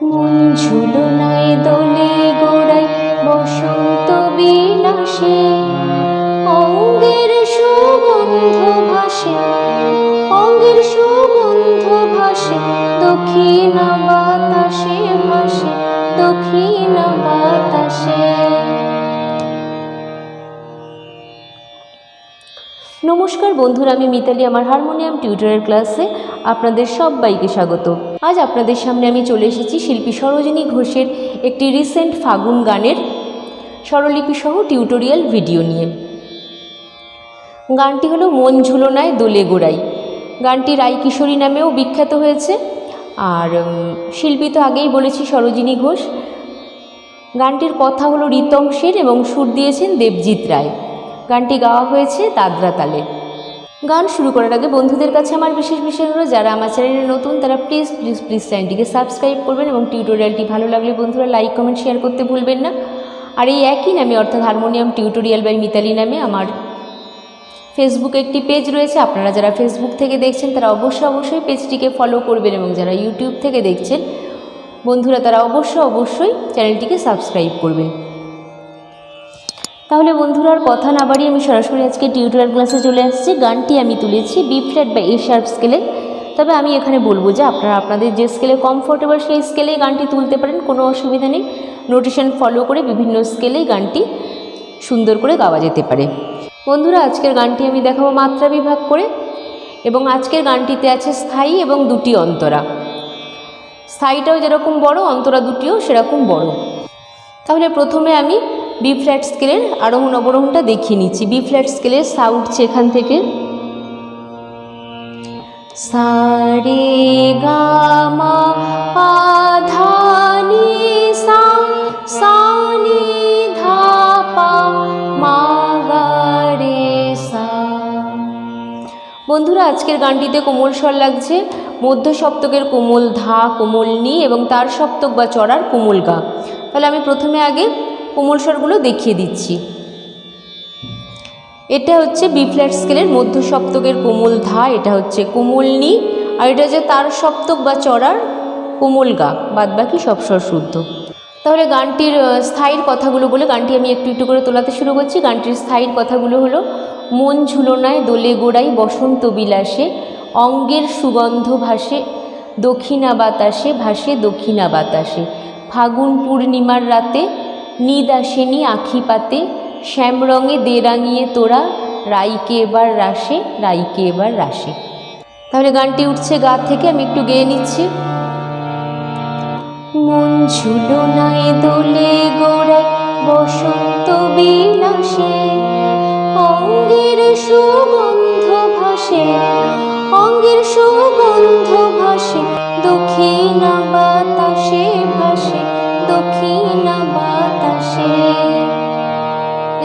মন ঝুলনায় দোলে গোড়ায় বসন্ত বিলাসে অঙ্গের সুগন্ধ ভাসে অঙ্গের সুগন্ধ ভাসে দক্ষিণ নমস্কার বন্ধুরা, আমি মিতালি, আমার হারমোনিয়াম টিউটরের ক্লাসে আপনাদের সবাইকে স্বাগত। আজ আপনাদের সামনে আমি চলে এসেছি শিল্পী সরোজিনী ঘোষের একটি রিসেন্ট ফাগুন গানের স্বরলিপি সহ টিউটোরিয়াল ভিডিও নিয়ে। গানটি হলো মন ঝুলনায় দোলে গোড়াই। গানটি রাই কিশোরী নামেও বিখ্যাত হয়েছে। আর শিল্পী তো আগেই বলেছি সরোজিনী ঘোষ। গানটির কথা হলো ঋতংশের এবং সুর দিয়েছেন দেবজিৎ রায়। গানটি গাওয়া হয়েছে দাদরা তালে গান শুরু করার আগে বন্ধুদের কাছে আমার বিশেষ বিশেষ হলো যারা আমার চ্যানেলে নতুন, তারা প্লিজ প্লিজ প্লিজ চ্যানেলটিকে সাবস্ক্রাইব করবেন এবং টিউটোরিয়ালটি ভালো লাগলে বন্ধুরা লাইক কমেন্ট শেয়ার করতে ভুলবেন না। আর এই একই নামে, অর্থাৎ হারমোনিয়াম টিউটোরিয়াল বাই মিতালি নামে আমার ফেসবুকে একটি পেজ রয়েছে। আপনারা যারা ফেসবুক থেকে দেখছেন, তারা অবশ্যই অবশ্যই পেজটিকে ফলো করবেন এবং যারা ইউটিউব থেকে দেখছেন, বন্ধুরা তারা অবশ্যই অবশ্যই চ্যানেলটিকে সাবস্ক্রাইব করবেন। তাহলে বন্ধুরা আর কথা না বাড়িয়ে আমি সরাসরি আজকে টিউটোরিয়াল ক্লাসে চলে আসছি। গানটি আমি তুলেছি বি ফ্ল্যাট বা এ শার্প স্কেলে তবে আমি এখানে বলব যে আপনারা আপনাদের যে স্কেলে কমফোর্টেবল সেই স্কেলেই গানটি তুলতে পারেন, কোনো অসুবিধা নেই। নোটেশন ফলো করে বিভিন্ন স্কেলেই গানটি সুন্দর করে গাওয়া যেতে পারে। বন্ধুরা, আজকের গানটি আমি দেখাবো মাত্রা বিভাগ করে এবং আজকের গানটিতে আছে স্থায়ী এবং দুটি অন্তরা। স্থায়ীটাও যেরকম বড়, অন্তরা দুটিও সেরকম বড়। তাহলে প্রথমে আমি বি ফ্ল্যাট স্কেলের আরোহণ অবরোহণটা দেখিয়ে নিচ্ছি। বি ফ্ল্যাট স্কেলের সা উঠছে এখান থেকে। সারে গামা পাধানি সা, সানি ধাপা মাগারে সা। বন্ধুরা, আজকের গানটিতে কোমল স্বর লাগছে। মধ্য সপ্তকের কোমল ধা, কোমল নি এবং তার সপ্তক বা চড়ার কোমল গা। তাহলে আমি প্রথমে আগে কোমল স্বরগুলো দেখিয়ে দিচ্ছি। এটা হচ্ছে বি ফ্ল্যাট স্কেলের মধ্য সপ্তকের কোমল ধা এটা হচ্ছে কোমল নি, আর এটা হচ্ছে তার সপ্তক বা চড়ার কোমল গা বাদ বাকি সব স্বর শুদ্ধ। তাহলে গানটির স্থায়ীর কথাগুলো বলে গানটি আমি একটু একটু করে তোলাতে শুরু করছি। গানটির স্থায়ীর কথাগুলো হলো, মন ঝুলনায় দোলে গোড়াই বসন্ত বিলাসে, অঙ্গের সুগন্ধ ভাসে, দক্ষিণা বাতাসে ভাসে দক্ষিণা বাতাসে, ফাগুন পূর্ণিমার রাতে নিদ আসেনি আখি পাতে শ্যামরঙে দে তোরা, রাইকে এবার রাসে, রাইকে এবার রাসে। তাহলে গানটি উঠছে গা থেকে, আমি একটু গেয়ে নিচ্ছি। মন ঝুলনায় দোলে গোড়ায়, বসন্ত বিলাসে, অঙ্গের সুগন্ধ ভাসে, অঙ্গের সুগন্ধ ভাসে দক্ষিণ বাতাসে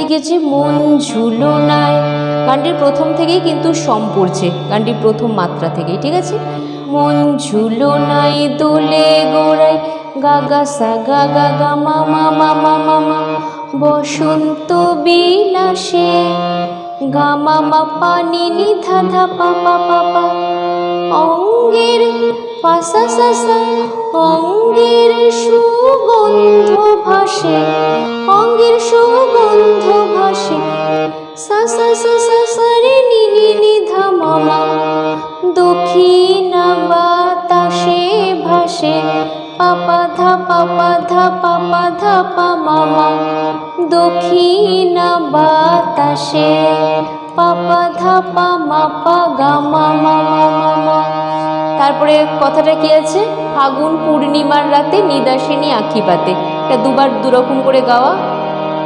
লিখেছে মন ঝুলনায় গানটির প্রথম থেকেই কিন্তু সম পড়ছে, গানটির প্রথম মাত্রা থেকেই, ঠিক আছে? মন ঝুলনায় দোলে গোড়ায় গা সা গা গা গা মা মা মা মা মা মা। বসন্ত বিলাসে গা মা মা পা নি নি ধা ধা পা পা পা পা। অঙ্গের পাসা সা সা অঙ্গের সুগন্ধ ভাসে, অঙ্গের সুগন্ধ ভাসে। সা সা সা সা সা, রে, নি নি নি, ধা মামা দক্ষিণ বাতাসে ভাসে পাপা ধা পাপা ধা পাপা ধা, পা মামা দক্ষিণ বাতাসে পাপা ধা মাপা গা মা মা মা মা। মা তারপরে কথাটা কি আছে? ফাগুন পূর্ণিমার রাতে নিদাসিনী আঁকি পাতে এটা দুবার দুরকম করে গাওয়া।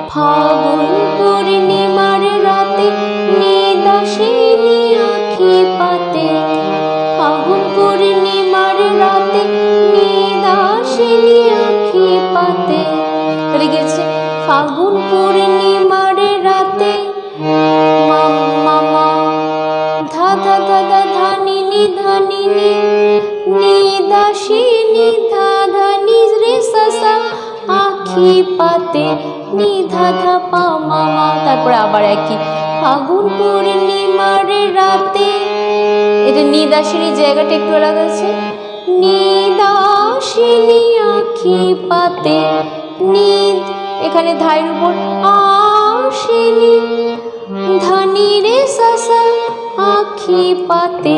ফাগুন পূর্ণিমার রাতে নিদাসিনী আঁকি পাতে ধা নি নি নি দা সি নি ধা ধা নি রে সা সা আখি পাতে নি ধা ধা পা মামা তারপরে আবার একই ফাগুন পূর্ণিমার রাতে। এটা নিদাসিনী জায়গাটা একটু আলাদা আছে। নিদাসিনী আখি পাতে নিদ এখানে ধায়ের উপর আসেনি। ধানি রে সাসা, আখি পাতে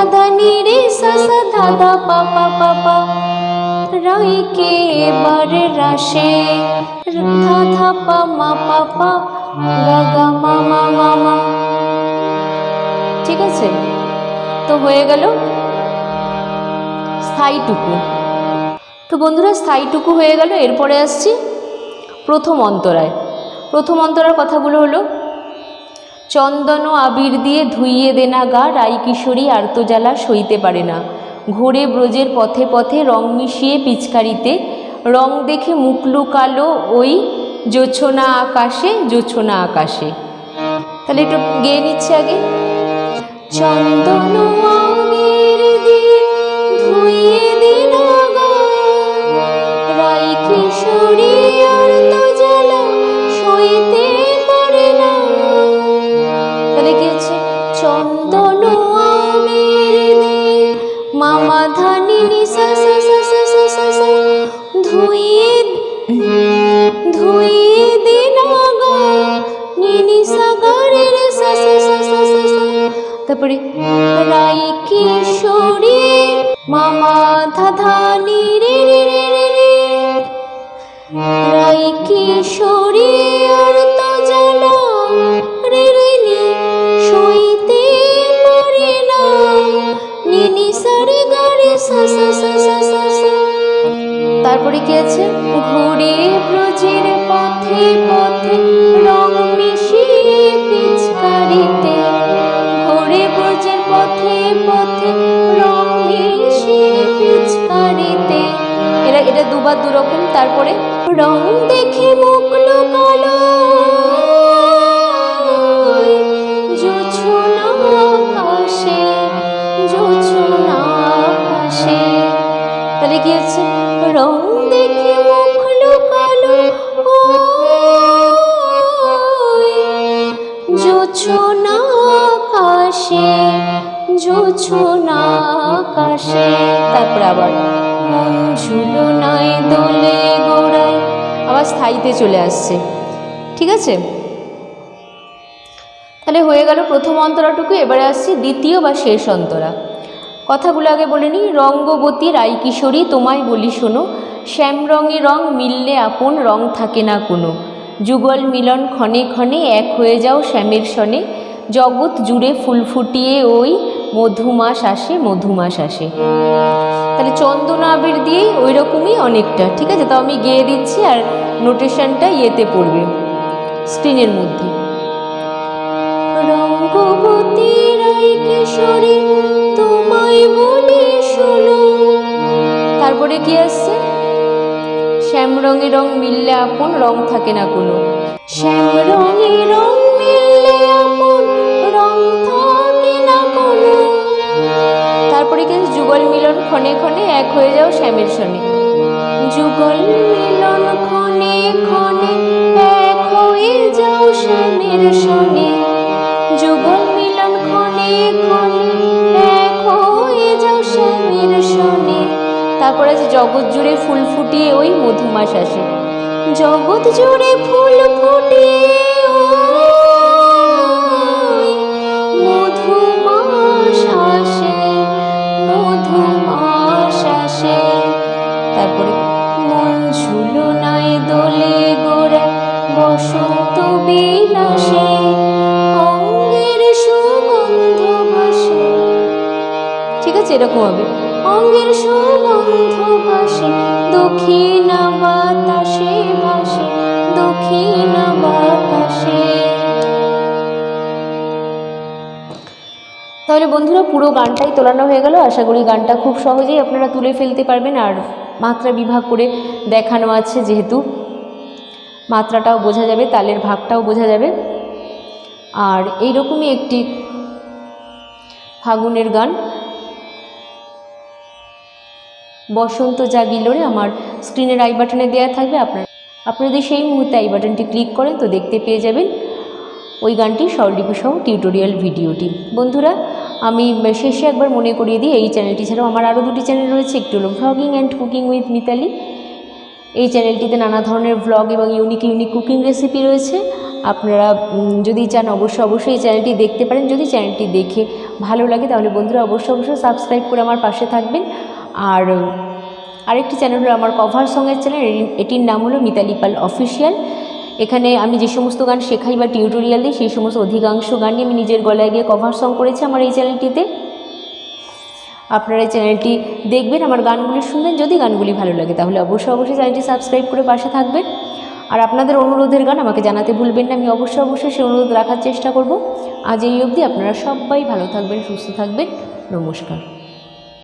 ধাদা নি রে সাসা ধাদা পাপা পাপা। রাইকে বার রাশে ধাধা পা মা পাপা গাগা, মা মা মা মা। ঠিক আছে? তো হয়ে গেল স্থায়ীটুকু। তো বন্ধুরা, স্থায়ীটুকু হয়ে গেল, এরপরে আসছি প্রথম অন্তরায়। প্রথম অন্তরার কথাগুলো হলো চন্দন আবির দিয়ে ধুইয়ে দেনা গা রাই কিশোরী আর্তজ্বালা সইতে পারে না। ঘোরে ব্রজের পথে পথে রং মিশিয়ে পিচকারিতে, রং দেখে মুকলু কালো ওই জোছনা আকাশে জোছনা আকাশে। তাহলে একটু গেয়ে নিচ্ছে আগে। চন্দন আবির দিয়ে ধুইয়ে দেনা রে রে সা সা সা সা সা সা তারপরে রাই কিশোরী মামা ধাধা নি রে রে রে রে রে রাই কিশোরী তারপরে কি আছে? ঘুরে ব্রজের পথে পথে রং মিশিয়ে পিচকারিতে। ঘুরে ব্রজের পথে পথে রং মিশিয়ে পিচকারিতে। এটা এটা দুবার দুরকম, তারপরে রং দেখে হচ্ছে রং দেখে মুখলো কালো জোছনা আকাশে জোছনা আকাশে। তারপরে আবার মন ঝুলো নাই দোলে গোড়ায়। আবার স্থায়ীতে চলে আসছে। ঠিক আছে? তাহলে হয়ে গেল প্রথম অন্তরাটুকু, এবারে আসছি দ্বিতীয় বা শেষ অন্তরা। কথাগুলো আগে বলে নিই। রঙ্গবতী রাই কিশোরী তোমায় বলি শোনো শ্যাম রঙে রং মিললে আপন, রং থাকে না কোনো। যুগল মিলন ক্ষণে ক্ষণে এক হয়ে যাও শ্যামের সনে। জগৎ জুড়ে ফুল ফুটিয়ে ওই মধুমাস আসে মধুমাস আসে। তাহলে চন্দন আবির দিয়েই ওই রকমই অনেকটা, ঠিক আছে? তো আমি গেয়ে দিচ্ছি আর নোটেশনটা ইয়েতে পড়বে স্ক্রিনের মধ্যে। রঙ্গবতী রাই কিশোরী তোমায় বলি শোনো। তারপরে কি আসছে? শ্যাম রঙে রং মিললে আপন রং থাকে না কোনো। শ্যাম রঙে রং মিললে আপন রং থাকে না কোনো। তারপরে কি? যুগল মিলন ক্ষণে ক্ষণে এক হয়ে যাও শ্যামের শনে যুগল মিলন ক্ষণে ক্ষণে এক হয়ে যাও শ্যামের শনে যুগল তারপরে আছে জগৎ জুড়ে ফুল ফুটিয়ে ওই মধুমাস আসে। জগৎ জুড়ে ফুল ফুটিয়ে তারপরে গোড়া ঠিক আছে, এরকম হবে। অঙ্গের সুগন্ধ ভাসে, দক্ষিণ বাতাসে ভাসে, দক্ষিণ বাতাসে। তাহলে বন্ধুরা, পুরো গানটাই তোলানো হয়ে গেল। আশা করি গানটা খুব সহজেই আপনারা তুলে ফেলতে পারবেন। আর মাত্রা বিভাগ করে দেখানো আছে যেহেতু। মাত্রাটাও বোঝা যাবে, তালের ভাগটাও বোঝা যাবে। আর এইরকমই একটি ফাগুনের গান। বসন্ত জাগিলোরে আমার স্ক্রিনের আই বাটনে দেওয়া থাকবে। আপনার আপনারা যদি সেই মুহূর্তে আই বাটনটি ক্লিক করেন, তো দেখতে পেয়ে যাবেন ওই গানটি সহ টিউটোরিয়াল ভিডিওটি বন্ধুরা, আমি শেষে একবার মনে করিয়ে দিই, এই চ্যানেলটি ছাড়াও আমার আরও দুটি চ্যানেল রয়েছে, একটি হলো vlogging and cooking with Mitali এই চ্যানেলটিতে নানা ধরনের ভ্লগ এবং ইউনিক ইউনিক কুকিং রেসিপি রয়েছে। আপনারা যদি চান, অবশ্যই অবশ্যই এই চ্যানেলটি দেখতে পারেন। যদি চ্যানেলটি দেখে ভালো লাগে, তাহলে বন্ধুরা, অবশ্যই অবশ্যই সাবস্ক্রাইব করে আমার পাশে থাকবেন। আর আরেকটি চ্যানেল হলো আমার কভার সঙ্গের চ্যানেল এটির নাম হলো মিতালি পাল অফিসিয়াল এখানে আমি যে সমস্ত গান শেখাই বা টিউটোরিয়াল দিই, সেই সমস্ত অধিকাংশ গানই আমি নিজের গলায় গিয়ে কভার সং করেছি আমার এই চ্যানেলটিতে আপনারা এই চ্যানেলটি দেখবেন, আমার গানগুলি শুনবেন, যদি গানগুলি ভালো লাগে, তাহলে অবশ্যই অবশ্যই চ্যানেলটি সাবস্ক্রাইব করে পাশে থাকবেন। আর আপনাদের অনুরোধের গান আমাকে জানাতে ভুলবেন না, আমি অবশ্যই অবশ্যই সেই অনুরোধ রাখার চেষ্টা করব। আজ এই অবধি আপনারা সবাই ভালো থাকবেন, সুস্থ থাকবেন। নমস্কার।